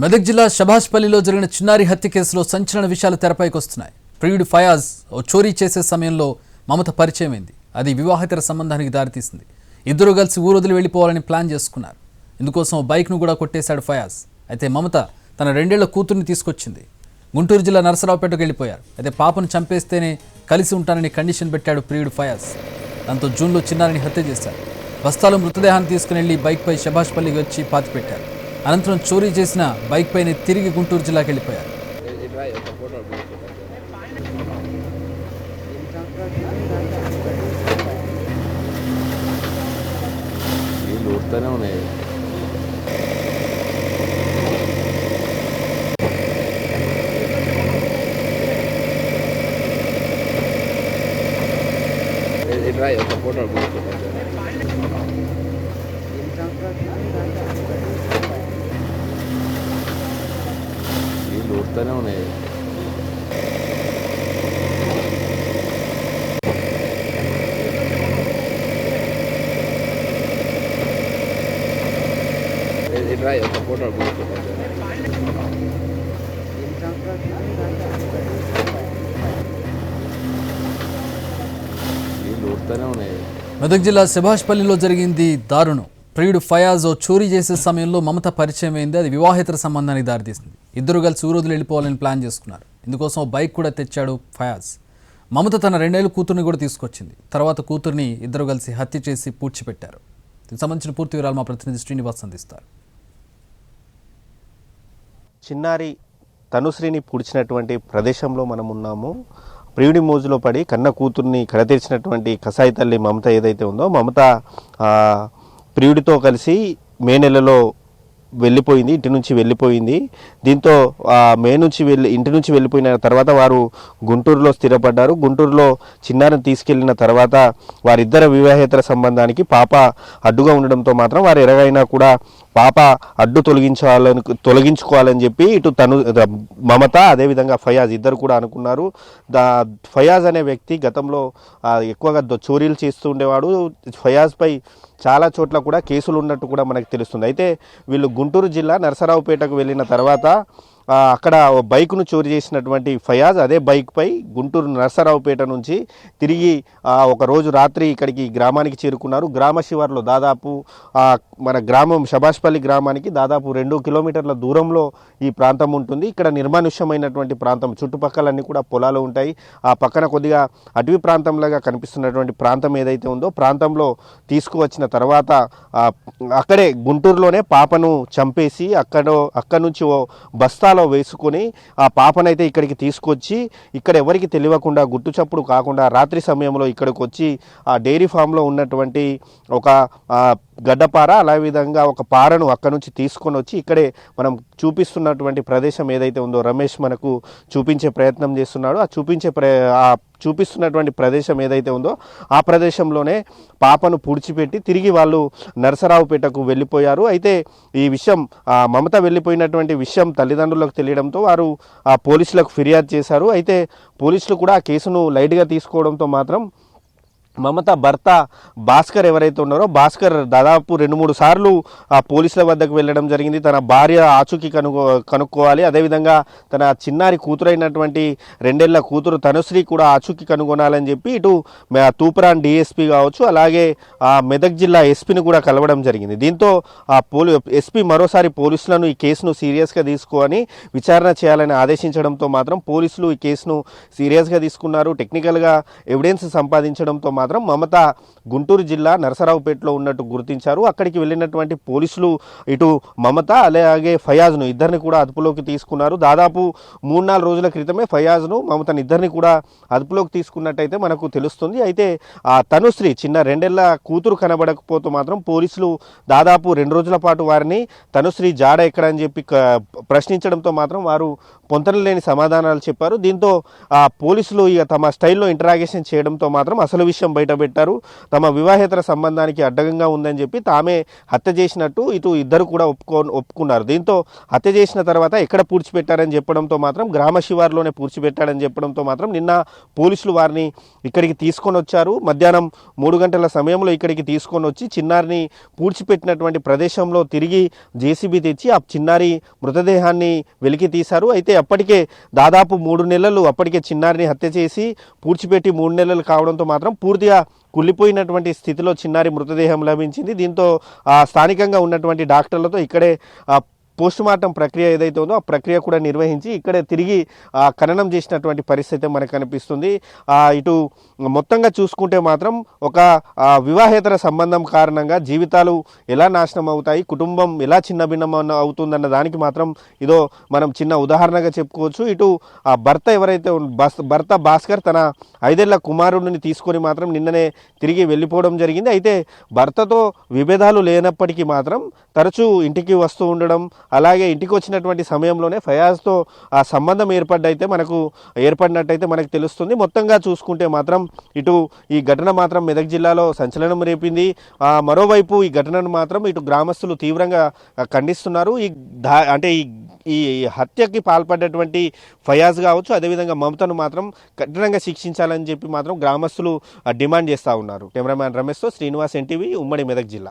మెదక్ జిల్లా షబాష్పల్లిలో జరిగిన చిన్నారి హత్య కేసులో సంచలన విషయాలు తెరపైకి వస్తున్నాయి. ప్రియుడు ఫయాజ్ ఓ చోరీ చేసే సమయంలో మమత పరిచయమైంది. అది వివాహేతర సంబంధానికి దారితీసింది. ఇద్దరు కలిసి ఊరొదిలి వెళ్ళిపోవాలని ప్లాన్ చేసుకున్నారు. ఇందుకోసం బైక్ను కూడా కొట్టేశాడు ఫయాజ్. అయితే మమత తన రెండేళ్ళ కూతుర్ని తీసుకొచ్చింది. గుంటూరు జిల్లా నరసరావుపేటకు వెళ్ళిపోయారు. అయితే పాపను చంపేస్తేనే కలిసి ఉంటానని కండిషన్ పెట్టాడు ప్రియుడు ఫయాజ్. దాంతో జూన్లో చిన్నారిని హత్య చేశారు. బస్తాలో మృతదేహాన్ని తీసుకుని వెళ్ళి బైక్పై షబాష్పల్లికి వచ్చి పాతిపెట్టారు. అనంతరం చోరీ చేసిన బైక్ పైన తిరిగి గుంటూరు జిల్లాకి వెళ్ళిపోయారు. ఉన్నాయి. ఇట్లా ఒక ఫోటో నీళ్ళు ఉన్నాయి ఒక ఫోటో మెదక్ జిల్లా సుభాష్పల్లిలో జరిగింది దారుణం. ప్రియుడు ఫయాజ్ చోరీ చేసే సమయంలో మమత పరిచయం అయింది అది వివాహేతర సంబంధానికి దారితీసింది. ఇద్దరు కలిసి ఊరోజులు వెళ్ళిపోవాలని ప్లాన్ చేసుకున్నారు. ఇందుకోసం బైక్ కూడా తెచ్చాడు ఫయాజ్. మమత తన రెండేళ్ళు కూతుర్ని కూడా తీసుకొచ్చింది. తర్వాత కూతుర్ని ఇద్దరు కలిసి హత్య చేసి పూడ్చిపెట్టారు. దీనికి సంబంధించిన పూర్తి వివరాలు మా ప్రతినిధి శ్రీనివాస్ అందిస్తారు. చిన్నారి తనుశ్రీని పూడ్చినటువంటి ప్రదేశంలో మనం ఉన్నాము. ప్రియుడి మోజులో పడి కన్న కూతుర్ని కడతీర్చినటువంటి కసాయి తల్లి మమత ఏదైతే ఉందో మమత ప్రియుడితో కలిసి మే నెలలో వెళ్ళిపోయింది ఇంటి నుంచి వెళ్ళిపోయింది. దీంతో మే నుంచి వెళ్ళి ఇంటి నుంచి వెళ్ళిపోయిన తర్వాత వారు గుంటూరులో స్థిరపడ్డారు. గుంటూరులో చిన్నారిని తీసుకెళ్ళిన తర్వాత వారిద్దరి వివాహేతర సంబంధానికి పాప అడ్డుగా ఉండడంతో మాత్రం వారు ఎరగైనా కూడా పాప అడ్డు తొలగించాలని తొలగించుకోవాలని చెప్పి ఇటు తను మమత అదేవిధంగా ఫయాజ్ ఇద్దరు కూడా అనుకున్నారు. దా ఫయాజ్ అనే వ్యక్తి గతంలో ఎక్కువగా చోరీలు చేస్తూ ఉండేవాడు. ఫయాజ్పై చాలా చోట్ల కూడా కేసులు ఉన్నట్టు కూడా మనకు తెలుస్తుంది. అయితే వీళ్ళు గుంటూరు జిల్లా నరసరావుపేటకు వెళ్ళిన తర్వాత అక్కడ ఓ బైక్ను చోరీ చేసినటువంటి ఫయాజ్ అదే బైక్పై గుంటూరు నరసరావుపేట నుంచి తిరిగి ఒకరోజు రాత్రి ఇక్కడికి గ్రామానికి చేరుకున్నారు. గ్రామ శివార్లో దాదాపు మన గ్రామం శభాష్పల్లి గ్రామానికి దాదాపు రెండు కిలోమీటర్ల దూరంలో ఈ ప్రాంతం ఉంటుంది. ఇక్కడ నిర్మానుష్యమైనటువంటి ప్రాంతం చుట్టుపక్కలన్నీ కూడా పొలాలు ఉంటాయి. ఆ పక్కన కొద్దిగా అటవీ ప్రాంతంలాగా కనిపిస్తున్నటువంటి ప్రాంతం ఏదైతే ఉందో ప్రాంతంలో తీసుకువచ్చిన తర్వాత అక్కడే గుంటూరులోనే పాపను చంపేసి అక్కడ అక్కడ నుంచి ఓ బస్తాలో వేసుకొని ఆ పాపనైతే ఇక్కడికి తీసుకొచ్చి ఇక్కడ ఎవరికి తెలియకుండా గుట్టు చప్పుడు కాకుండా రాత్రి సమయంలో ఇక్కడికి వచ్చి ఆ డైరీ ఫామ్లో ఉన్నటువంటి ఒక గడ్డపార అలా విధంగా ఒక పారను అక్కడ నుంచి తీసుకొని వచ్చి ఇక్కడే మనం చూపిస్తున్నటువంటి ప్రదేశం ఏదైతే ఉందో రమేష్ మనకు చూపించే ప్రయత్నం చేస్తున్నాడు. ఆ చూపించే ప్ర ఆ చూపిస్తున్నటువంటి ప్రదేశం ఏదైతే ఉందో ఆ ప్రదేశంలోనే పాపను పూడ్చిపెట్టి తిరిగి వాళ్ళు నరసరావుపేటకు వెళ్ళిపోయారు. అయితే ఈ విషయం మమత వెళ్ళిపోయినటువంటి విషయం తల్లిదండ్రులకు తెలియడంతో వారు ఆ పోలీసులకు ఫిర్యాదు చేశారు. అయితే పోలీసులు కూడా ఆ కేసును లైట్గా తీసుకోవడంతో మాత్రం మమత భర్త భాస్కర్ ఎవరైతే ఉన్నారో భాస్కర్ దాదాపు రెండు మూడు సార్లు ఆ పోలీసుల వద్దకు వెళ్ళడం జరిగింది. తన భార్య ఆచూకీ కనుక్కో కనుక్కోవాలి. అదేవిధంగా తన చిన్నారి కూతురైనటువంటి రెండేళ్ళ కూతురు తనుశ్రీ కూడా ఆచూకీ కనుగొనాలని చెప్పి ఇటు తూప్రాన్ డిఎస్పీ కావచ్చు అలాగే ఆ మెదక్ జిల్లా ఎస్పీని కూడా కలవడం జరిగింది. దీంతో ఆ పోలీ ఎస్పీ మరోసారి పోలీసులను ఈ కేసును సీరియస్గా తీసుకొని విచారణ చేయాలని ఆదేశించడంతో మాత్రం పోలీసులు ఈ కేసును సీరియస్గా తీసుకున్నారు. టెక్నికల్గా ఎవిడెన్స్ సంపాదించడంతో మాత్రం మమత గుంటూరు జిల్లా నరసరావుపేటలో ఉన్నట్టు గుర్తించారు. అక్కడికి వెళ్ళినటువంటి పోలీసులు ఇటు మమత అలాగే ఫయాజ్ను ఇద్దరిని కూడా అదుపులోకి తీసుకున్నారు. దాదాపు మూడు నాలుగు రోజుల క్రితమే ఫయాజ్ను మమతని ఇద్దరిని కూడా అదుపులోకి తీసుకున్నట్టయితే మనకు తెలుస్తుంది. అయితే ఆ తనుశ్రీ చిన్న రెండేళ్ళ కూతురు కనబడకపోతే మాత్రం పోలీసులు దాదాపు రెండు రోజుల పాటు వారిని తనుశ్రీ జాడ ఎక్కడని చెప్పి ప్రశ్నించడంతో మాత్రం వారు పొంతనలేని సమాధానాలు చెప్పారు. దీంతో ఆ పోలీసులు ఇక తమ స్టైల్లో ఇంటరాగేషన్ చేయడంతో మాత్రం అసలు విషయం బయటపెట్టారు. తమ వివాహేతర సంబంధానికి అడ్డగంగా ఉందని చెప్పి తామే హత్య చేసినట్టు ఇటు ఇద్దరు కూడా ఒప్పుకో ఒప్పుకున్నారు. దీంతో హత్య చేసిన తర్వాత ఎక్కడ పూడ్చిపెట్టారని చెప్పడంతో మాత్రం గ్రామ శివారులోనే పూడ్చిపెట్టాడని చెప్పడంతో మాత్రం నిన్న పోలీసులు వారిని ఇక్కడికి తీసుకొని వచ్చారు. మధ్యాహ్నం మూడు గంటల సమయంలో ఇక్కడికి తీసుకొని వచ్చి చిన్నారిని పూడ్చిపెట్టినటువంటి ప్రదేశంలో తిరిగి జేసీబీ తెచ్చి ఆ చిన్నారి మృతదేహాన్ని వెలికి తీశారు. అయితే అప్పటికే దాదాపు మూడు నెలలు అప్పటికే చిన్నారిని హత్య చేసి పూడ్చిపెట్టి మూడు నెలలు కావడంతో మాత్రం పూర్తిగా కుళ్ళిపోయినటువంటి స్థితిలో చిన్నారి మృతదేహం లభించింది. దీంతో స్థానికంగా ఉన్నటువంటి డాక్టర్లతో ఇక్కడే పోస్ట్ మార్టం ప్రక్రియ ఏదైతే ఉందో ఆ ప్రక్రియ కూడా నిర్వహించి ఇక్కడే తిరిగి ఖననం చేసినటువంటి పరిస్థితి మనకు కనిపిస్తుంది ఇటు మొత్తంగా చూసుకుంటే మాత్రం ఒక వివాహేతర సంబంధం కారణంగా జీవితాలు ఎలా నాశనం అవుతాయి కుటుంబం ఎలా చిన్నభిన్నం అవుతుందన్న దానికి మాత్రం ఇదో మనం చిన్న ఉదాహరణగా చెప్పుకోవచ్చు. ఇటు ఆ భర్త ఎవరైతే భర్త భాస్కర్ తన ఐదేళ్ళ కుమారుడిని తీసుకొని మాత్రం నిన్ననే తిరిగి వెళ్ళిపోవడం జరిగింది. అయితే భర్తతో విభేదాలు లేనప్పటికీ మాత్రం తరచూ ఇంటికి వస్తూ ఉండడం అలాగే ఇంటికి వచ్చినటువంటి సమయంలోనే ఫయాజ్తో ఆ సంబంధం ఏర్పడ్డైతే మనకు ఏర్పడినట్టయితే మనకు తెలుస్తుంది. మొత్తంగా చూసుకుంటే మాత్రం ఇటు ఈ ఘటన మాత్రం మెదక్ జిల్లాలో సంచలనం రేపింది. ఆ, మరోవైపు ఈ ఘటనను మాత్రం ఇటు గ్రామస్తులు తీవ్రంగా ఖండిస్తున్నారు. ఈ దా అంటే ఈ ఈ హత్యకి పాల్పడ్డటువంటి ఫయాజ్ కావచ్చు అదేవిధంగా మమతను మాత్రం కఠినంగా శిక్షించాలని చెప్పి మాత్రం గ్రామస్తులు డిమాండ్ చేస్తూ ఉన్నారు. కెమెరామ్యాన్ రమేష్తో శ్రీనివాస్ ఎన్టీవీ ఉమ్మడి మెదక్ జిల్లా.